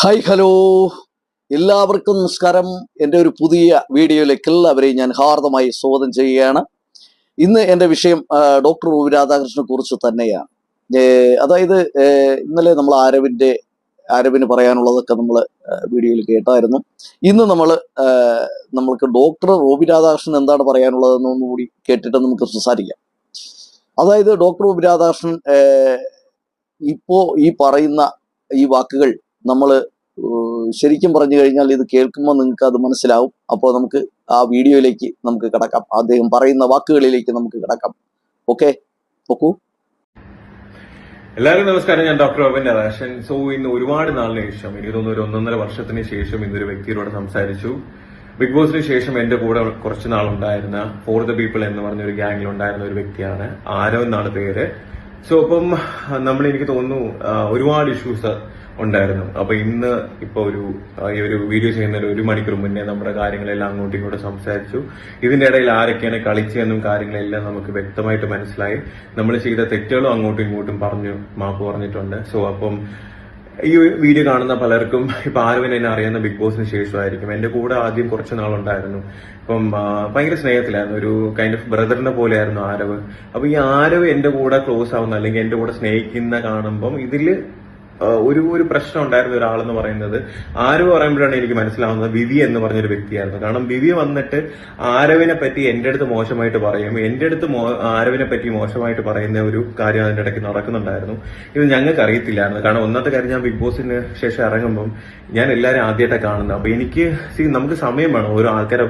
Hi hello എല്ലാവർക്കും നമസ്കാരം. എന്റെ ഒരു പുതിയ വീഡിയോയിലേക്ക് എല്ലാവരെയും ഞാൻ ഹാർദമായി സ്വാഗതം ചെയ്യുകയാണ്. ഇന്ന് എന്റെ വിഷയം ഡോക്ടർ ഒ രാധാകൃഷ്ണനെ കുറിച്ച് തന്നെയാണ്. അതായത് ഇന്നലെ നമ്മൾ ആരവിന്റെ ആരവിന് പറയാനുള്ളതൊക്കെ നമ്മൾ വീഡിയോയിൽ കേട്ടായിരുന്നു. ഇന്ന് നമ്മൾ നമ്മൾക്ക് ഡോക്ടർ റോബി രാധാകൃഷ്ണൻ എന്താണ് പറയാനുള്ളതെന്നൊന്നും കൂടി കേട്ടിട്ട് നമുക്ക് സംസാരിക്കാം. അതായത് ഡോക്ടർ റോബി രാധാകൃഷ്ണൻ ഇപ്പോൾ ഇപ്പോ ഈ പറയുന്ന ഈ വാക്കുകൾ നമ്മൾ ശരിക്കും പറഞ്ഞു കഴിഞ്ഞാൽ ഇത് കേൾക്കുമ്പോൾ നിങ്ങൾക്ക് അത് മനസ്സിലാവും. അപ്പോൾ നമുക്ക് ആ വീഡിയോയിലേക്ക് നമുക്ക് കിടക്കാം. അദ്ദേഹം പറയുന്ന വാക്കുകളിലേക്ക് നമുക്ക് കിടക്കാം. ഓക്കെ? നോക്കൂ. എല്ലാവരും നമസ്കാരം. ഞാൻ ഡോക്ടർ അബിൻ നരാശൻ സോ ഇന്ന് ഒരുപാട് നാളിന് ശേഷം എനിക്ക് തോന്നുന്നു ഒരു ഒന്നൊന്നര വർഷത്തിന് ശേഷം ഇന്നൊരു വ്യക്തിയോട് സംസാരിച്ചു. ബിഗ് ബോസിന് ശേഷം എന്റെ കൂടെ കുറച്ച് നാളുണ്ടായിരുന്ന ഫോർ ദ പീപ്പിൾ എന്ന് പറഞ്ഞ ഒരു ഗ്യാങ്ങിൽ ഉണ്ടായിരുന്ന ഒരു വ്യക്തിയാണ്. ആരവ് എന്നാണ് പേര്. സോ അപ്പം നമ്മൾ എനിക്ക് തോന്നുന്നു ഒരുപാട് ഇഷ്യൂസ് ഉണ്ടായിരുന്നു. അപ്പൊ ഇന്ന് ഇപ്പൊ ഒരു ഈ ഒരു വീഡിയോ ചെയ്യുന്നതിന് ഒരു മണിക്കൂർ മുന്നേ നമ്മുടെ കാര്യങ്ങളെല്ലാം അങ്ങോട്ടും ഇങ്ങോട്ടും സംസാരിച്ചു. ഇതിന്റെ ഇടയിൽ ആരൊക്കെയാണ് കളിച്ചതെന്നും കാര്യങ്ങളെല്ലാം നമുക്ക് വ്യക്തമായിട്ട് മനസ്സിലായി. നമ്മൾ ചെയ്ത തെറ്റുകളും അങ്ങോട്ടും ഇങ്ങോട്ടും പറഞ്ഞു മാപ്പ് പറഞ്ഞിട്ടുണ്ട്. സോ അപ്പം ഈ വീഡിയോ കാണുന്ന പലർക്കും ഇപ്പൊ ആരും എന്നെ അറിയുന്ന ബിഗ് ബോസിന് ശേഷമായിരിക്കും. എന്റെ കൂടെ ആദ്യം കുറച്ച് നാളുണ്ടായിരുന്നു. ഇപ്പം ഭയങ്കര സ്നേഹത്തിലായിരുന്നു. ഒരു കൈൻഡ് ഓഫ് ബ്രദറിനെ പോലെയായിരുന്നു ആരവ്. അപ്പൊ ഈ ആരവ് എന്റെ കൂടെ ക്ലോസ് ആവുന്ന അല്ലെങ്കിൽ എന്റെ കൂടെ സ്നേഹിക്കുന്ന കാണുമ്പം ഇതിൽ ഒരു ഒരു പ്രശ്നം ഉണ്ടായിരുന്ന ഒരാളെന്ന് പറയുന്നത് ആര് പറയുമ്പോഴാണ് എനിക്ക് മനസ്സിലാവുന്നത് വിവി എന്ന് പറഞ്ഞൊരു വ്യക്തിയായിരുന്നു. കാരണം വിവി വന്നിട്ട് ആരവിനെ പറ്റി എന്റെ അടുത്ത് മോശമായിട്ട് പറയും എന്റെ അടുത്ത് ആരവിനെ പറ്റി മോശമായിട്ട് പറയുന്ന ഒരു കാര്യം അതിന്റെ ഇടയ്ക്ക് നടക്കുന്നുണ്ടായിരുന്നു. ഇത് ഞങ്ങൾക്ക് അറിയത്തില്ലായിരുന്നു. കാരണം ഒന്നാമത്തെ കാര്യം ഞാൻ ബിഗ് ബോസിന് ശേഷം ഇറങ്ങുമ്പം ഞാൻ എല്ലാവരും ആദ്യമായിട്ടാണ് കാണുന്നത്. അപ്പൊ എനിക്ക് സി നമുക്ക് സമയം വേണം ഓരോ ആൾക്കാരെ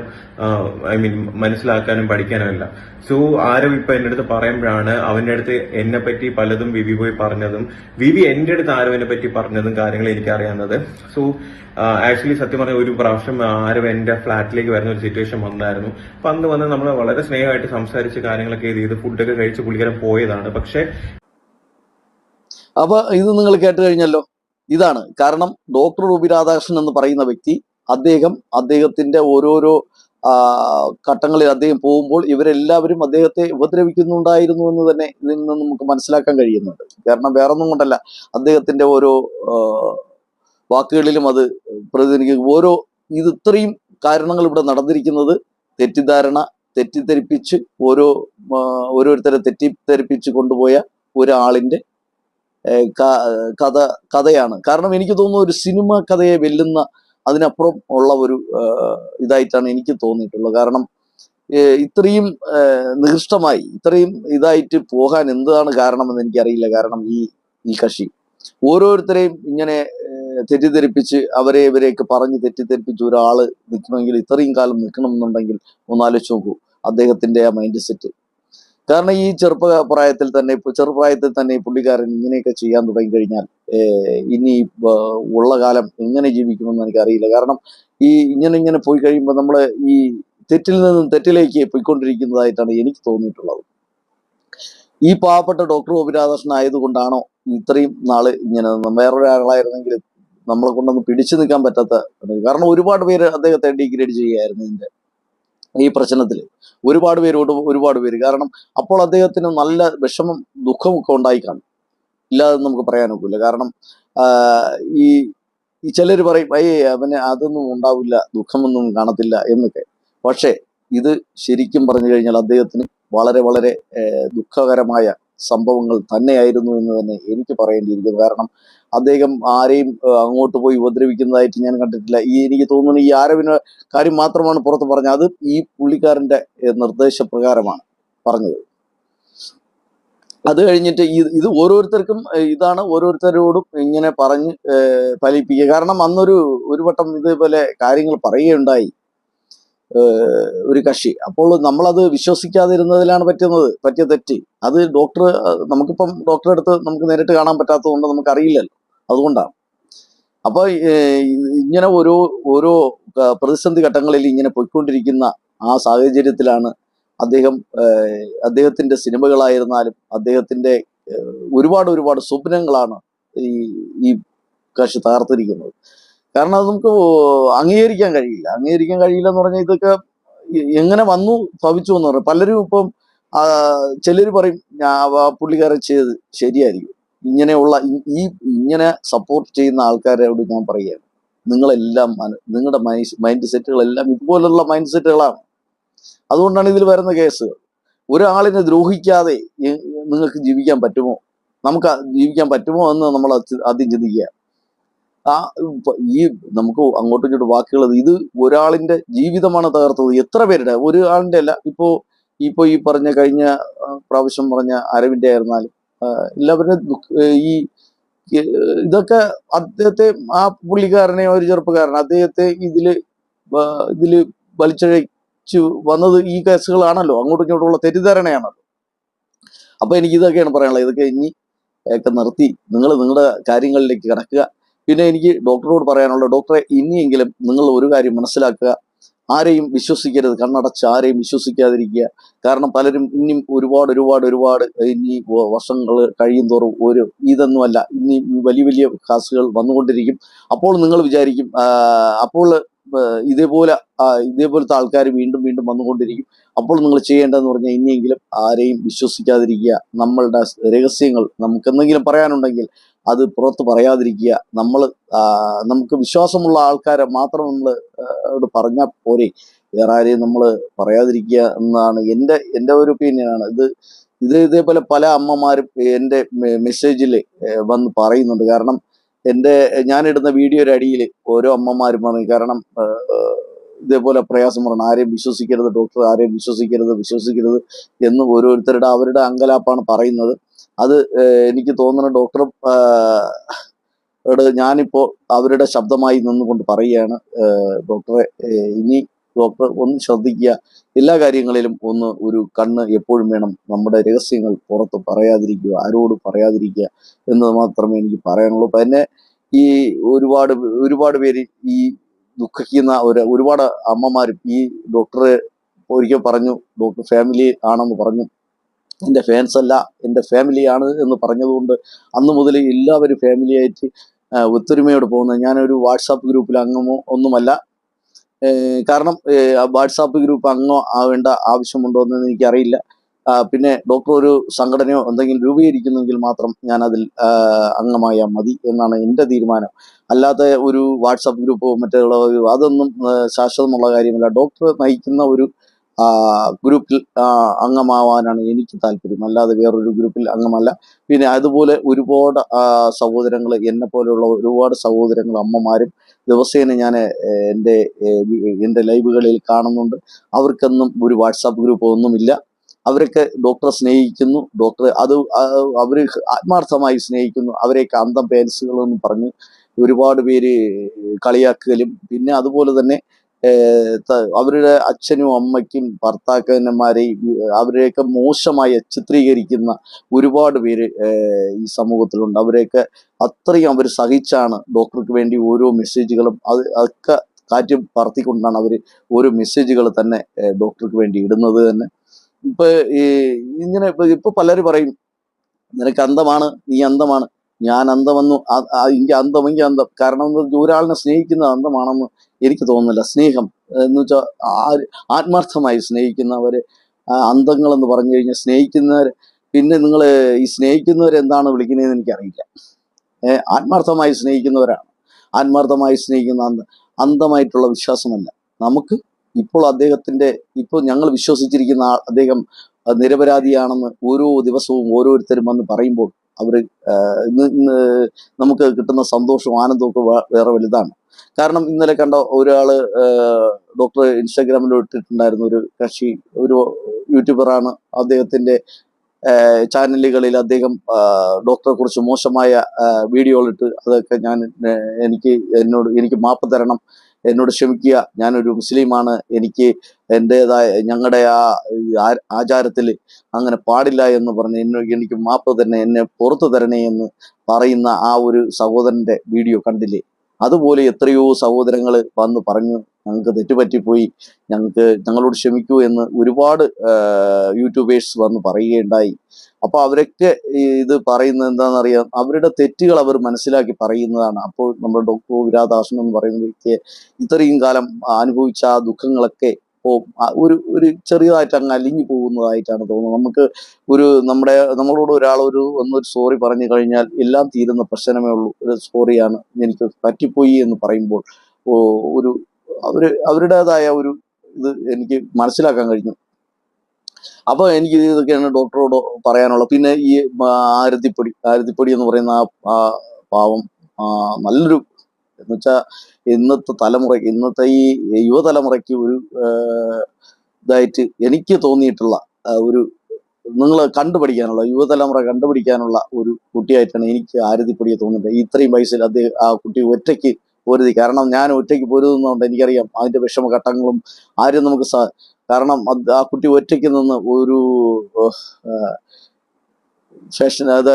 ഐ മീൻ മനസ്സിലാക്കാനും പഠിക്കാനും എല്ലാം. സോ ആരവ് ഇപ്പൊ എന്റെ അടുത്ത് പറയുമ്പോഴാണ് അവന്റെ അടുത്ത് എന്നെ പറ്റി പലതും വിവി പോയി പറഞ്ഞതും. വിവി എന്റെ അടുത്ത് ആരവിനെ പറ്റി പറഞ്ഞതും കാര്യങ്ങൾ എനിക്ക് അറിയാവുന്നത് സോ ആക്ച്വലി സത്യം പറഞ്ഞ ഒരു പ്രാവശ്യം ആരും എന്റെ ഫ്ലാറ്റിലേക്ക് വരുന്ന ഒരു സിറ്റുവേഷൻ വന്നായിരുന്നു. അപ്പൊ അന്ന് വന്ന് നമ്മൾ വളരെ സ്നേഹമായിട്ട് സംസാരിച്ച് കാര്യങ്ങളൊക്കെ ചെയ്ത് ഫുഡൊക്കെ കഴിച്ച് പുള്ളിക്കാരൻ പോയതാണ്. പക്ഷെ അപ്പൊ ഇത് നിങ്ങൾ കേട്ട് കഴിഞ്ഞല്ലോ. ഇതാണ്. കാരണം ഡോക്ടർ റൂബി രാധാകൃഷ്ണൻ എന്ന് പറയുന്ന വ്യക്തി അദ്ദേഹം അദ്ദേഹത്തിന്റെ ഓരോരോ ഘട്ടങ്ങളിൽ അദ്ദേഹം പോകുമ്പോൾ ഇവരെല്ലാവരും അദ്ദേഹത്തെ ഉപദ്രവിക്കുന്നുണ്ടായിരുന്നു എന്ന് തന്നെ ഇതിൽ നിന്ന് നമുക്ക് മനസ്സിലാക്കാൻ കഴിയുന്നുണ്ട്. കാരണം വേറൊന്നും കൊണ്ടല്ല അദ്ദേഹത്തിന്റെ ഓരോ വാക്കുകളിലും അത് പ്രതിനിധിക്കും ഓരോ ഇത് ഇത്രയും കാരണങ്ങൾ ഇവിടെ നടന്നിരിക്കുന്നത് തെറ്റിദ്ധാരണ തെറ്റിദ്ധരിപ്പിച്ച് ഓരോ ഓരോരുത്തരെ തെറ്റിദ്ധരിപ്പിച്ച് കൊണ്ടുപോയ ഒരാളിന്റെ കഥ കഥയാണ്. കാരണം എനിക്ക് തോന്നുന്നു ഒരു സിനിമ കഥയെ വെല്ലുന്ന അതിനപ്പുറം ഉള്ള ഒരു ഇതായിട്ടാണ് എനിക്ക് തോന്നിയിട്ടുള്ളത്. കാരണം ഇത്രയും നികൃഷ്ടമായി ഇത്രയും ഇതായിട്ട് പോകാൻ എന്താണ് കാരണമെന്ന് എനിക്കറിയില്ല. കാരണം ഈ ഈ കക്ഷി. ഓരോരുത്തരെയും ഇങ്ങനെ തെറ്റിദ്ധരിപ്പിച്ച് അവരെ ഇവരെയൊക്കെ പറഞ്ഞ് തെറ്റിദ്ധരിപ്പിച്ച് ഒരാൾ നിൽക്കണമെങ്കിൽ ഇത്രയും കാലം നിൽക്കണം എന്നുണ്ടെങ്കിൽ ഒന്നാലോചിച്ച് നോക്കൂ. അദ്ദേഹത്തിന്റെ ആ മൈൻഡ് സെറ്റ് കാരണം ഈ ചെറുപ്പ പ്രായത്തിൽ തന്നെ ചെറുപ്രായത്തിൽ തന്നെ പുള്ളിക്കാരൻ ഇങ്ങനെയൊക്കെ ചെയ്യാൻ തുടങ്ങി കഴിഞ്ഞാൽ ഇനി ഉള്ള കാലം എങ്ങനെ ജീവിക്കുമെന്ന് എനിക്കറിയില്ല. കാരണം ഈ ഇങ്ങനെ ഇങ്ങനെ പോയി കഴിയുമ്പോൾ നമ്മൾ ഈ തെറ്റിൽ നിന്നും തെറ്റിലേക്ക് പോയിക്കൊണ്ടിരിക്കുന്നതായിട്ടാണ് എനിക്ക് തോന്നിയിട്ടുള്ളത്. ഈ പാവപ്പെട്ട ഡോക്ടർ ഗോപിരാധാകൃഷ്ണൻ ആയതുകൊണ്ടാണോ ഇത്രയും നാൾ ഇങ്ങനെ? വേറൊരാളായിരുന്നെങ്കിൽ നമ്മളെ കൊണ്ടൊന്ന് പിടിച്ചു നിൽക്കാൻ പറ്റാത്ത കാരണം ഒരുപാട് പേര് അദ്ദേഹത്തെ ഡിഗ്രേഡ് ചെയ്യുകയായിരുന്നു ഇതിന്റെ. ഈ പ്രശ്നത്തിൽ ഒരുപാട് പേരോട് ഒരുപാട് പേര്. കാരണം അപ്പോൾ അദ്ദേഹത്തിന് നല്ല വിഷമം ദുഃഖമൊക്കെ ഉണ്ടായി കാണും. ഇല്ലാതെ നമുക്ക് പറയാനൊക്കില്ല കാരണം ഈ ഈ ചിലർ പറയും അയ്യേ അവന് അതൊന്നും ഉണ്ടാവില്ല ദുഃഖമൊന്നും കാണത്തില്ല എന്നൊക്കെ. പക്ഷേ ഇത് ശരിക്കും പറഞ്ഞു കഴിഞ്ഞാൽ അദ്ദേഹത്തിന് വളരെ വളരെ ദുഃഖകരമായ സംഭവങ്ങൾ തന്നെയായിരുന്നു എന്ന് തന്നെ എനിക്ക് പറയേണ്ടിയിരിക്കുന്നു. കാരണം അദ്ദേഹം ആരെയും അങ്ങോട്ട് പോയി ഉപദ്രവിക്കുന്നതായിട്ട് ഞാൻ കണ്ടിട്ടില്ല. ഈ എനിക്ക് തോന്നുന്നു ഈ ആരവിന് കാര്യം മാത്രമാണ് പുറത്ത് പറഞ്ഞത്. അത് ഈ പുള്ളിക്കാരന്റെ നിർദ്ദേശപ്രകാരമാണ് പറഞ്ഞത്. അത് കഴിഞ്ഞിട്ട് ഇത് ഓരോരുത്തർക്കും ഇതാണ് ഓരോരുത്തരോടും ഇങ്ങനെ പറഞ്ഞ് ഫലിപ്പിക്കുക. കാരണം അന്നൊരു ഒരു വട്ടം ഇതേപോലെ കാര്യങ്ങൾ പറയുകയുണ്ടായി. ഒരു കക്ഷി. അപ്പോൾ നമ്മളത് വിശ്വസിക്കാതിരുന്നതിലാണ് പറ്റുന്നത് പറ്റിയ തെറ്റ്. അത് ഡോക്ടർ നമുക്കിപ്പം ഡോക്ടറെ അടുത്ത് നമുക്ക് നേരിട്ട് കാണാൻ പറ്റാത്തത് കൊണ്ട് നമുക്ക് അറിയില്ലല്ലോ അതുകൊണ്ടാണ് അപ്പൊ ഇങ്ങനെ ഓരോ ഓരോ പ്രതിസന്ധി ഘട്ടങ്ങളിൽ ഇങ്ങനെ പോയിക്കൊണ്ടിരിക്കുന്ന ആ സാഹചര്യത്തിലാണ് അദ്ദേഹം അദ്ദേഹത്തിന്റെ സിനിമകളായിരുന്നാലും അദ്ദേഹത്തിന്റെ ഒരുപാട് ഒരുപാട് സ്വപ്നങ്ങളാണ് ഈ ഈ കക്ഷി തകർത്തിരിക്കുന്നത്. കാരണം അത് നമുക്ക് അംഗീകരിക്കാൻ കഴിയില്ല. അംഗീകരിക്കാൻ കഴിയില്ല എന്ന് പറഞ്ഞാൽ ഇതൊക്കെ എങ്ങനെ വന്നു ഭവിച്ചു എന്ന് പറയും പലരും ഇപ്പം ചിലർ പറയും പുള്ളിക്കാരൻ ചെയ്തത് ശരിയായിരിക്കും. ഇങ്ങനെയുള്ള ഈ- ഇങ്ങനെ സപ്പോർട്ട് ചെയ്യുന്ന ആൾക്കാരോട് ഞാൻ പറയുകയാണ്. നിങ്ങളെല്ലാം നിങ്ങളുടെ മൈൻഡ് സെറ്റുകളെല്ലാം ഇതുപോലുള്ള മൈൻഡ് സെറ്റുകളാണ് അതുകൊണ്ടാണ് ഇതിൽ വരുന്ന കേസുകൾ. ഒരാളിനെ ദ്രോഹിക്കാതെ നിങ്ങൾക്ക് ജീവിക്കാൻ പറ്റുമോ? നമുക്ക് ജീവിക്കാൻ പറ്റുമോ എന്ന് നമ്മൾ ആദ്യം ചിന്തിക്കുക. ആ ഈ നമുക്ക് അങ്ങോട്ടും ഇങ്ങോട്ടും വാക്കുകൾ ഇത് ഒരാളിന്റെ ജീവിതമാണ് തകർത്തത്. എത്ര പേരുടെ? ഒരു ആളിന്റെ അല്ല. ഇപ്പോ ഇപ്പോ ഈ പറഞ്ഞ കഴിഞ്ഞ പ്രാവശ്യം പറഞ്ഞ അരവിന്റെ ആയിരുന്നാലും ഏ, ഈ ഇതൊക്കെ അദ്ദേഹത്തെ ആ പുള്ളിക്കാരനെ ഒരു ചെറുപ്പക്കാരൻ അദ്ദേഹത്തെ ഇതിൽ ഇതിൽ വലിച്ചഴച്ചു വന്നത് ഈ കേസുകളാണല്ലോ. അങ്ങോട്ടും ഇങ്ങോട്ടുള്ള തെറ്റിദ്ധാരണയാണല്ലോ. അപ്പൊ എനിക്ക് ഇതൊക്കെയാണ് പറയാനുള്ളത്. ഇതൊക്കെ ഇനി ഒക്കെ നിർത്തി. നിങ്ങൾ നിങ്ങളുടെ കാര്യങ്ങളിലേക്ക് കിടക്കുക. പിന്നെ എനിക്ക് ഡോക്ടറോട് പറയാനുള്ള ഡോക്ടറെ ഇനിയെങ്കിലും നിങ്ങൾ ഒരു കാര്യം മനസ്സിലാക്കുക. ആരെയും വിശ്വസിക്കരുത്. കണ്ണടച്ച് ആരെയും വിശ്വസിക്കാതിരിക്കുക. കാരണം പലരും ഇനിയും ഒരുപാട് ഒരുപാട് ഒരുപാട് ഇനി വർഷങ്ങൾ കഴിയും തോറും ഒരു ഇതൊന്നുമല്ല. ഇനി വലിയ വലിയ കാസുകൾ വന്നുകൊണ്ടിരിക്കും. അപ്പോൾ നിങ്ങൾ വിചാരിക്കും അപ്പോൾ ഇതേപോലെ ഇതേപോലത്തെ ആൾക്കാർ വീണ്ടും വീണ്ടും വന്നുകൊണ്ടിരിക്കും. അപ്പോൾ നിങ്ങൾ ചെയ്യേണ്ടതെന്ന് പറഞ്ഞാൽ ഇനിയെങ്കിലും ആരെയും വിശ്വസിക്കാതിരിക്കുക. നമ്മളുടെ രഹസ്യങ്ങൾ നമുക്ക് എന്തെങ്കിലും പറയാനുണ്ടെങ്കിൽ അത് പുറത്ത് പറയാതിരിക്കുക. നമ്മൾ നമുക്ക് വിശ്വാസമുള്ള ആൾക്കാരെ മാത്രം നമ്മൾ പറഞ്ഞാൽ പോരെ. വേറെ ആരെയും നമ്മൾ പറയാതിരിക്കുക എന്നാണ് എന്റെ എന്റെ ഒരു ഒപ്പീനിയനാണ് ഇത് ഇത് ഇതേപോലെ പല അമ്മമാരും എന്റെ മെസ്സേജിൽ വന്ന് പറയുന്നുണ്ട്. കാരണം എന്റെ ഞാനിടുന്ന വീഡിയോയുടെ അടിയിൽ ഓരോ അമ്മമാരും പറഞ്ഞു. കാരണം ഇതേപോലെ പ്രയാസം പറയണം ആരെയും വിശ്വസിക്കരുത് ഡോക്ടർ ആരെയും വിശ്വസിക്കരുത് വിശ്വസിക്കരുത് എന്ന് ഓരോരുത്തരുടെ അവരുടെ അങ്കലാപ്പാണ് പറയുന്നത്. അത് എനിക്ക് തോന്നുന്ന ഡോക്ടർ ഞാനിപ്പോൾ ഞാനിപ്പോ അവരുടെ ശബ്ദമായി നിന്നുകൊണ്ട് പറയുകയാണ്. ഡോക്ടറെ ഇനി ഡോക്ടർ ഒന്ന് ശ്രദ്ധിക്കുക. എല്ലാ കാര്യങ്ങളിലും ഒന്ന് ഒരു കണ്ണ് എപ്പോഴും വേണം. നമ്മുടെ രഹസ്യങ്ങൾ പുറത്ത് പറയാതിരിക്കുക ആരോട് പറയാതിരിക്കുക എന്ന് മാത്രമേ എനിക്ക് പറയാനുള്ളൂ. അപ്പം എന്നെ ഈ ഒരുപാട് ഒരുപാട് പേര് ഈ ദുഃഖിക്കുന്ന ഒരു ഒരുപാട് അമ്മമാരും ഈ ഡോക്ടറെ ഒരിക്കൽ പറഞ്ഞു ഡോക്ടർ ഫാമിലി ആണെന്ന് പറഞ്ഞു എന്റെ ഫാൻസ് അല്ല എന്റെ ഫാമിലിയാണ് എന്ന് പറഞ്ഞതുകൊണ്ട് അന്ന് മുതൽ എല്ലാവരും ഫാമിലിയായിട്ട് ഒത്തൊരുമയോട് പോകുന്നത് ഞാനൊരു വാട്സാപ്പ് ഗ്രൂപ്പിൽ അംഗമോ ഒന്നുമല്ല. കാരണം വാട്സാപ്പ് ഗ്രൂപ്പ് അംഗം ആവേണ്ട ആവശ്യമുണ്ടോ എന്ന് എനിക്കറിയില്ല. പിന്നെ ഡോക്ടർ ഒരു സംഘടനയോ എന്തെങ്കിലും രൂപീകരിക്കുന്നെങ്കിൽ മാത്രം ഞാൻ അതിൽ അംഗമായാൽ മതി എന്നാണ് എന്റെ തീരുമാനം. അല്ലാതെ ഒരു വാട്സാപ്പ് ഗ്രൂപ്പോ മറ്റുള്ള അതൊന്നും ശാശ്വതമുള്ള കാര്യമല്ല. ഡോക്ടർ നയിക്കുന്ന ഒരു ഗ്രൂപ്പിൽ അംഗമാവാനാണ് എനിക്ക് താല്പര്യം. അല്ലാതെ വേറൊരു ഗ്രൂപ്പിൽ അംഗമല്ല. പിന്നെ അതുപോലെ ഒരുപാട് സഹോദരങ്ങൾ എന്നെ പോലെയുള്ള ഒരുപാട് സഹോദരങ്ങൾ അമ്മമാരും ദിവസേന ഞാൻ എന്റെ എന്റെ ലൈവുകളിൽ കാണുന്നുണ്ട്. അവർക്കൊന്നും ഒരു വാട്സാപ്പ് ഗ്രൂപ്പ് ഒന്നുമില്ല. അവരൊക്കെ ഡോക്ടറെ സ്നേഹിക്കുന്നു. ഡോക്ടറെ അത് അവർ ആത്മാർത്ഥമായി സ്നേഹിക്കുന്നു. അവരെയൊക്കെ അന്തം പേൻസുകൾ എന്ന് പറഞ്ഞ് ഒരുപാട് പേര് കളിയാക്കുകയും പിന്നെ അതുപോലെ തന്നെ അവരുടെ അച്ഛനും അമ്മയ്ക്കും ഭർത്താക്കന്മാരെയും അവരെയൊക്കെ മോശമായി ചിത്രീകരിക്കുന്ന ഒരുപാട് പേര് ഈ സമൂഹത്തിലുണ്ട്. അവരെയൊക്കെ അത്രയും അവർ സഹിച്ചാണ് ഡോക്ടർക്ക് വേണ്ടി ഓരോ മെസ്സേജുകളും അത് ഒക്കെ കാറ്റ് പറത്തിക്കൊണ്ടാണ് അവർ ഓരോ മെസ്സേജുകൾ തന്നെ ഡോക്ടർക്ക് വേണ്ടി ഇടുന്നത് തന്നെ. ഇപ്പൊ ഇങ്ങനെ ഇപ്പൊ പലരും പറയും നിനക്ക് അന്തമാണ് നീ അന്തമാണ് ഞാൻ അന്തമെന്നു എനിക്ക് അന്തം എനിക്ക് അന്തം. കാരണം ഒരാളിനെ സ്നേഹിക്കുന്ന അന്തമാണെന്ന് എനിക്ക് തോന്നുന്നില്ല. സ്നേഹം എന്ന് വെച്ചാൽ ആത്മാർത്ഥമായി സ്നേഹിക്കുന്നവര് അന്തങ്ങൾ എന്ന് പറഞ്ഞു കഴിഞ്ഞാൽ സ്നേഹിക്കുന്നവർ പിന്നെ നിങ്ങൾ ഈ സ്നേഹിക്കുന്നവരെ എന്താണ് വിളിക്കുന്നതെന്ന് എനിക്കറിയില്ല. ആത്മാർത്ഥമായി സ്നേഹിക്കുന്നവരാണ്. ആത്മാർത്ഥമായി സ്നേഹിക്കുന്ന അന്ത അന്തമായിട്ടുള്ള വിശ്വാസമല്ല. നമുക്ക് ഇപ്പോൾ അദ്ദേഹത്തിന്റെ ഇപ്പോൾ ഞങ്ങൾ വിശ്വസിച്ചിരിക്കുന്ന അദ്ദേഹം നിരപരാധിയാണെന്ന് ഓരോ ദിവസവും ഓരോരുത്തരും വന്ന് പറയുമ്പോൾ അവർ നമുക്ക് കിട്ടുന്ന സന്തോഷവും ആനന്ദവും ഒക്കെ വേറെ വലുതാണ്. കാരണം ഇന്നലെ കണ്ട ഒരാൾ ഡോക്ടർ ഇൻസ്റ്റാഗ്രാമിൽ ഇട്ടിട്ടുണ്ടായിരുന്ന ഒരു കക്ഷി ഒരു യൂട്യൂബറാണ് അദ്ദേഹത്തിന്റെ ചാനലുകളിൽ അദ്ദേഹം ഡോക്ടറെ കുറിച്ച് മോശമായ വീഡിയോകളിട്ട് അതൊക്കെ ഞാൻ എനിക്ക് എന്നോട് എനിക്ക് മാപ്പ് തരണം എന്നോട് ക്ഷമിക്കുക. ഞാനൊരു മുസ്ലിമാണ്. എനിക്ക് എന്റെതായ ഞങ്ങളുടെ ആ ആചാരത്തിൽ അങ്ങനെ പാടില്ല എന്ന് പറഞ്ഞ് എന്നെ എനിക്ക് മാപ്പ് തന്നെ എന്നെ പുറത്തു തരണേ എന്ന് പറയുന്ന ആ ഒരു സഹോദരന്റെ വീഡിയോ കണ്ടില്ലേ? അതുപോലെ എത്രയോ സഹോദരങ്ങൾ വന്ന് പറഞ്ഞു ഞങ്ങൾക്ക് തെറ്റുപറ്റിപ്പോയി. ഞങ്ങൾക്ക് ഞങ്ങളോട് ക്ഷമിക്കൂ എന്ന് ഒരുപാട് യൂട്യൂബേഴ്സ് വന്ന് പറയുകയുണ്ടായി. അപ്പൊ അവരൊക്കെ ഇത് പറയുന്നത് എന്താണെന്നറിയാം. അവരുടെ തെറ്റുകൾ അവർ മനസ്സിലാക്കി പറയുന്നതാണ്. അപ്പോൾ നമ്മുടെ ഡോക്ടർ വിരാദാസൻ എന്ന് പറയുന്ന വ്യക്തിയെ ഇത്രയും കാലം അനുഭവിച്ച ആ ദുഃഖങ്ങളൊക്കെ ഒരു ഒരു ചെറിയതായിട്ട് അങ്ങ് അലിഞ്ഞു പോകുന്നതായിട്ടാണ് തോന്നുന്നത്. നമുക്ക് ഒരു നമ്മുടെ നമ്മളോട് ഒരാൾ ഒരു ഒന്നൊരു സോറി പറഞ്ഞു കഴിഞ്ഞാൽ എല്ലാം തീരുന്ന പ്രശ്നമേ ഉള്ളൂ. ഒരു സോറിയാണ് എനിക്ക് പറ്റിപ്പോയി എന്ന് പറയുമ്പോൾ. ഒരു അവർ അവരുടേതായ ഒരു ഇത് എനിക്ക് മനസ്സിലാക്കാൻ കഴിഞ്ഞു. അപ്പൊ എനിക്ക് ഇതൊക്കെയാണ് ഡോക്ടറോട് പറയാനുള്ളത്. പിന്നെ ഈ ആരത്തിപ്പൊടി ആരത്തിപ്പൊടി എന്ന് പറയുന്ന ആ പാവം നല്ലൊരു എന്ന് വെച്ചാൽ ഇന്നത്തെ തലമുറയ്ക്ക് ഇന്നത്തെ ഈ യുവതലമുറയ്ക്ക് ഒരു ഇതായിട്ട് എനിക്ക് തോന്നിയിട്ടുള്ള ഒരു നിങ്ങൾ കണ്ടുപഠിക്കാനുള്ള യുവതലമുറ കണ്ടുപിടിക്കാനുള്ള ഒരു കുട്ടിയായിട്ടാണ് എനിക്ക് ആരതിപ്പൊടിയെ തോന്നുന്നത് ഇത്രയും വയസ്സിൽ അദ്ദേഹം ആ കുട്ടി ഒറ്റയ്ക്ക് പോരുതി. കാരണം ഞാൻ ഒറ്റയ്ക്ക് പോരുതെന്നുകൊണ്ട് എനിക്കറിയാം അതിന്റെ വിഷമഘട്ടങ്ങളും ആരും നമുക്ക് കാരണം ആ കുട്ടി ഒറ്റയ്ക്ക് നിന്ന് ഒരു ഫാഷൻ അത്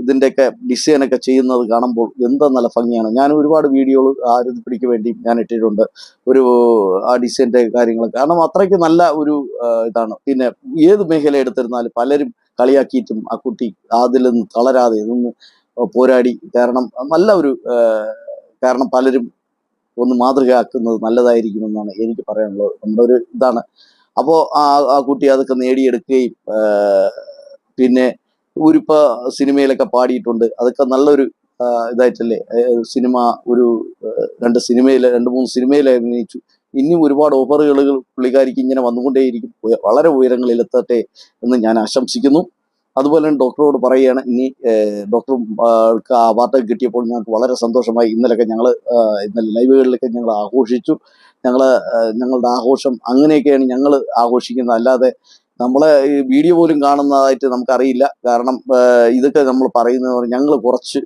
ഇതിന്റെയൊക്കെ ഡിസൈനൊക്കെ ചെയ്യുന്നത് കാണുമ്പോൾ എന്താ നല്ല ഭംഗിയാണ്. ഞാൻ ഒരുപാട് വീഡിയോകൾ ആരതിപ്പിടിക്ക് വേണ്ടി ഞാൻ ഇട്ടിട്ടുണ്ട്. ഒരു ആ ഡിസൈന്റെ കാര്യങ്ങൾ. കാരണം അത്രയ്ക്ക് നല്ല ഒരു ഇതാണ്. പിന്നെ ഏത് മേഖല എടുത്തിരുന്നാലും പലരും കളിയാക്കിയിട്ടും ആ കുട്ടി അതിൽ നിന്ന് തളരാതെ നിന്ന് പോരാടി. കാരണം നല്ല ഒരു കാരണം പലരും ഒന്ന് മാതൃകയാക്കുന്നത് നല്ലതായിരിക്കുമെന്നാണ് എനിക്ക് പറയാനുള്ളത്. നമ്മുടെ ഒരു ഇതാണ്. അപ്പോൾ ആ ആ കുട്ടി അതൊക്കെ നേടിയെടുക്കുകയും പിന്നെ ഉരുപ്പ സിനിമയിലൊക്കെ പാടിയിട്ടുണ്ട്. അതൊക്കെ നല്ലൊരു ഇതായിട്ടല്ലേ? സിനിമ ഒരു രണ്ട് സിനിമയിൽ രണ്ട് മൂന്ന് സിനിമയിൽ അഭിനയിച്ചു. ഇനിയും ഒരുപാട് ഓഫറുകൾ പുള്ളിക്കാരിക്ക് ഇങ്ങനെ വന്നുകൊണ്ടേയിരിക്കും. വളരെ ഉയരങ്ങളിൽ എത്തട്ടെ എന്ന് ഞാൻ ആശംസിക്കുന്നു. അതുപോലെ തന്നെ ഡോക്ടറോട് പറയുകയാണ് ഇനി ഡോക്ടർ ആ വാർത്ത കിട്ടിയപ്പോൾ ഞങ്ങൾക്ക് വളരെ സന്തോഷമായി. ഇന്നലെയൊക്കെ ഞങ്ങൾ ഇന്നലെ ലൈവുകളിലൊക്കെ ഞങ്ങൾ ആഘോഷിച്ചു. ഞങ്ങൾ ഞങ്ങളുടെ ആഘോഷം അങ്ങനെയൊക്കെയാണ് ഞങ്ങൾ ആഘോഷിക്കുന്നത്. അല്ലാതെ നമ്മളെ ഈ വീഡിയോ പോലും കാണുന്നതായിട്ട് നമുക്കറിയില്ല. കാരണം ഇതൊക്കെ നമ്മൾ പറയുന്നത് ഞങ്ങൾ കുറച്ച്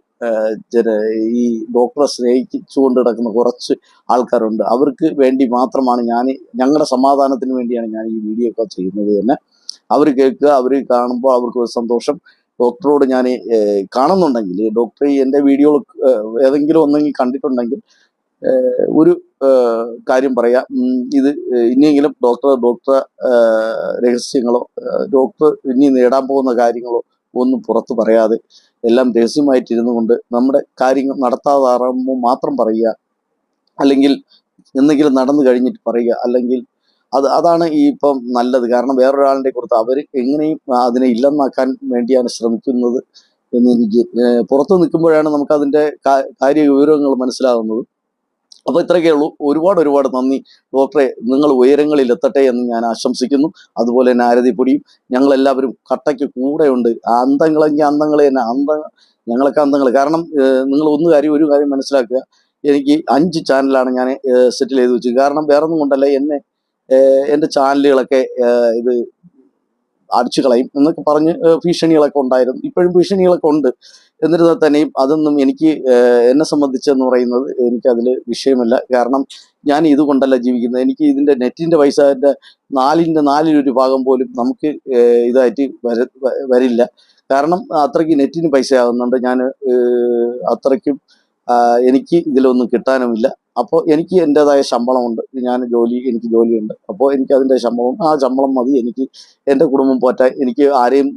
ഈ ഡോക്ടറെ സ്നേഹിച്ചുകൊണ്ട് കിടക്കുന്ന കുറച്ച് ആൾക്കാരുണ്ട്. അവർക്ക് വേണ്ടി മാത്രമാണ് ഞാൻ ഞങ്ങളുടെ സമാധാനത്തിന് വേണ്ടിയാണ് ഞാൻ ഈ വീഡിയോ ഒക്കെ ചെയ്യുന്നത് തന്നെ. അവർ കേൾക്കുക അവർ കാണുമ്പോൾ അവർക്ക് ഒരു സന്തോഷം. ഡോക്ടറോട് ഞാൻ കാണുന്നുണ്ടെങ്കിൽ ഡോക്ടർ എന്റെ വീഡിയോ ഏതെങ്കിലും ഒന്നെങ്കിൽ കണ്ടിട്ടുണ്ടെങ്കിൽ ഒരു കാര്യം പറയാം. ഇത് ഇനിയെങ്കിലും ഡോക്ടർ ഡോക്ടർ രഹസ്യങ്ങളോ ഡോക്ടർ ഇനി നേടാൻ പോകുന്ന കാര്യങ്ങളോ ഒന്നും പുറത്ത് പറയാതെ എല്ലാം രഹസ്യമായിട്ടിരുന്നു കൊണ്ട് നമ്മുടെ കാര്യങ്ങൾ നടത്താതാറുമ്പോൾ മാത്രം പറയുക. അല്ലെങ്കിൽ എന്തെങ്കിലും നടന്നു കഴിഞ്ഞിട്ട് പറയുക. അല്ലെങ്കിൽ അത് അതാണ് ഈ ഇപ്പം നല്ലത്. കാരണം വേറൊരാളിന്റെ കുറിച്ച് അവർ എങ്ങനെയും അതിനെ ഇല്ലെന്നാക്കാൻ വേണ്ടിയാണ് ശ്രമിക്കുന്നത് എന്ന് എനിക്ക് പുറത്ത് നിൽക്കുമ്പോഴാണ് നമുക്ക് അതിന്റെ കാര്യ വിവരങ്ങൾ മനസ്സിലാകുന്നത്. അപ്പോൾ ഇത്രയൊക്കെ ഉള്ളൂ. ഒരുപാട് ഒരുപാട് നന്ദി. ഡോക്ടറെ നിങ്ങൾ ഉയരങ്ങളിൽ എത്തട്ടെ എന്ന് ഞാൻ ആശംസിക്കുന്നു. അതുപോലെ തന്നെ ആരതിപ്പൊടിയും ഞങ്ങളെല്ലാവരും കട്ടയ്ക്ക് കൂടെയുണ്ട്. അന്തങ്ങളെങ്കിൽ അന്തങ്ങളെ തന്നെ അന്ത ഞങ്ങളൊക്കെ അന്തങ്ങൾ. കാരണം നിങ്ങൾ ഒന്ന് കാര്യം ഒരു കാര്യം മനസ്സിലാക്കുക. എനിക്ക് അഞ്ച് ചാനലാണ് ഞാൻ സെറ്റിൽ ചെയ്ത് വെച്ചത്. കാരണം വേറൊന്നും കൊണ്ടല്ല എന്നെ എന്റെ ചാനലുകളൊക്കെ ഇത് അടിച്ചു കളയും എന്നൊക്കെ പറഞ്ഞ് ഭീഷണികളൊക്കെ ഉണ്ടായിരുന്നു. ഇപ്പോഴും ഭീഷണികളൊക്കെ ഉണ്ട്. എന്നിരുന്നാൽ തന്നെയും അതൊന്നും എനിക്ക് എന്നെ സംബന്ധിച്ചെന്ന് പറയുന്നത് എനിക്കതിൽ വിഷയമല്ല. കാരണം ഞാൻ ഇതുകൊണ്ടല്ല ജീവിക്കുന്നത്. എനിക്ക് ഇതിന്റെ നെറ്റിന്റെ പൈസ എന്റെ നാലിന്റെ നാലിലൊരു ഭാഗം പോലും നമുക്ക് ഇതായിട്ട് വര വരില്ല. കാരണം അത്രയ്ക്ക് നെറ്റിന് പൈസ ആകുന്നുണ്ട് ഞാൻ അത്രയ്ക്കും എനിക്ക് ഇതിലൊന്നും കിട്ടാനുമില്ല. അപ്പോൾ എനിക്ക് എന്റെതായ ശമ്പളമുണ്ട്. ഞാൻ ജോലി എനിക്ക് ജോലിയുണ്ട്. അപ്പോൾ എനിക്ക് അതിന്റെ ശമ്പളം ആ ശമ്പളം മതി. എനിക്ക് എന്റെ കുടുംബം പോറ്റാൻ എനിക്ക് ആരെയും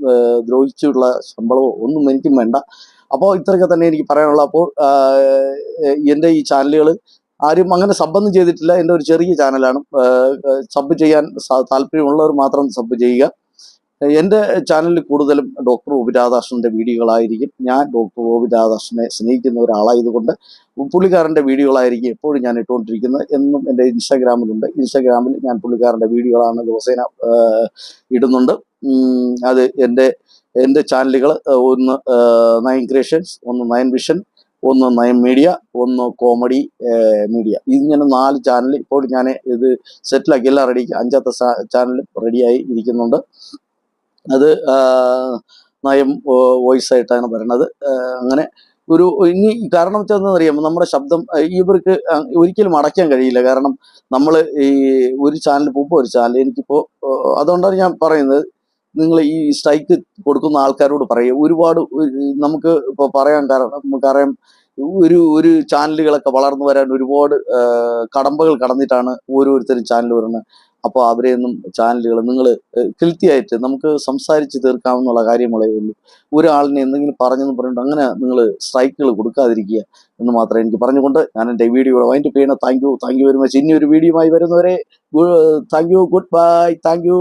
ദ്രോഹിച്ചുള്ള ശമ്പളമോ ഒന്നും എനിക്കും വേണ്ട. അപ്പോൾ ഇത്രയൊക്കെ തന്നെ എനിക്ക് പറയാനുള്ള. അപ്പോൾ എന്റെ ഈ ചാനലുകൾ ആരും അങ്ങനെ സബ്ബൊന്നും ചെയ്തിട്ടില്ല. എന്റെ ഒരു ചെറിയ ചാനലാണ്. സബ് ചെയ്യാൻ താല്പര്യമുള്ളവർ മാത്രം സബ് ചെയ്യുക. എന്റെ ചാനലിൽ കൂടുതലും ഡോക്ടർ ഒ വീഡിയോകളായിരിക്കും. ഞാൻ ഡോക്ടർ ഒ രാധാകൃഷ്ണനെ സ്നേഹിക്കുന്ന ഒരാളായതുകൊണ്ട് പുള്ളിക്കാരന്റെ വീഡിയോകളായിരിക്കും എപ്പോഴും ഞാൻ ഇട്ടുകൊണ്ടിരിക്കുന്നത്. എന്നും എന്റെ ഇൻസ്റ്റാഗ്രാമിലുണ്ട്. ഇൻസ്റ്റാഗ്രാമിൽ ഞാൻ പുള്ളിക്കാരന്റെ വീഡിയോകളാണ് ദിവസേന ഇടുന്നുണ്ട്. അത് എന്റെ എന്റെ ചാനലുകൾ ഒന്ന് നയൻ ക്രിയേഷൻസ് ഒന്ന് നയൻ വിഷൻ ഒന്ന് നയൻ മീഡിയ ഒന്ന് കോമഡി മീഡിയ. ഇങ്ങനെ നാല് ചാനൽ ഇപ്പോൾ ഞാൻ ഇത് സെറ്റിലാക്കി. എല്ലാം റെഡി അഞ്ചാമത്തെ ചാനൽ റെഡിയായി ഇരിക്കുന്നുണ്ട്. അത് നയം വോയിസ് ആയിട്ടാണ് വരുന്നത് അങ്ങനെ ഒരു ഇനി കാരണം വെച്ചാൽ അറിയാമോ നമ്മുടെ ശബ്ദം ഇവർക്ക് ഒരിക്കലും അടയ്ക്കാൻ കഴിയില്ല. കാരണം നമ്മൾ ഈ ഒരു ചാനൽ പോകുമ്പോൾ ഒരു ചാനൽ എനിക്കിപ്പോൾ അതുകൊണ്ടാണ് ഞാൻ പറയുന്നത്. നിങ്ങൾ ഈ സ്ട്രൈക്ക് കൊടുക്കുന്ന ആൾക്കാരോട് പറയുക. ഒരുപാട് ഒരു- നമുക്ക് ഇപ്പോൾ പറയാൻ കാരണം നമുക്കറിയാം ഒരു ഒരു ചാനലുകളൊക്കെ വളർന്നു വരാൻ ഒരുപാട് കടമ്പകൾ കടന്നിട്ടാണ് ഓരോരുത്തരും ചാനൽ വരുന്നത്. അപ്പോൾ അവരെയൊന്നും ചാനലുകൾ നിങ്ങൾ കൃത്യമായിട്ട് നമുക്ക് സംസാരിച്ച് തീർക്കാമെന്നുള്ള കാര്യങ്ങളേ ഉള്ളൂ. ഒരാളിനെ എന്തെങ്കിലും പറഞ്ഞെന്ന് പറഞ്ഞിട്ട് അങ്ങനെ നിങ്ങൾ സ്ട്രൈക്കുകൾ കൊടുക്കാതിരിക്കുക എന്ന് മാത്രമേ എനിക്ക് പറഞ്ഞുകൊണ്ട് ഞാൻ എന്റെ വീഡിയോ വൈൻഡ് ചെയ്യണം thank you thank you very much ഇനി ഒരു വീഡിയോയുമായി വരുന്നവരെ thank you goodbye thank you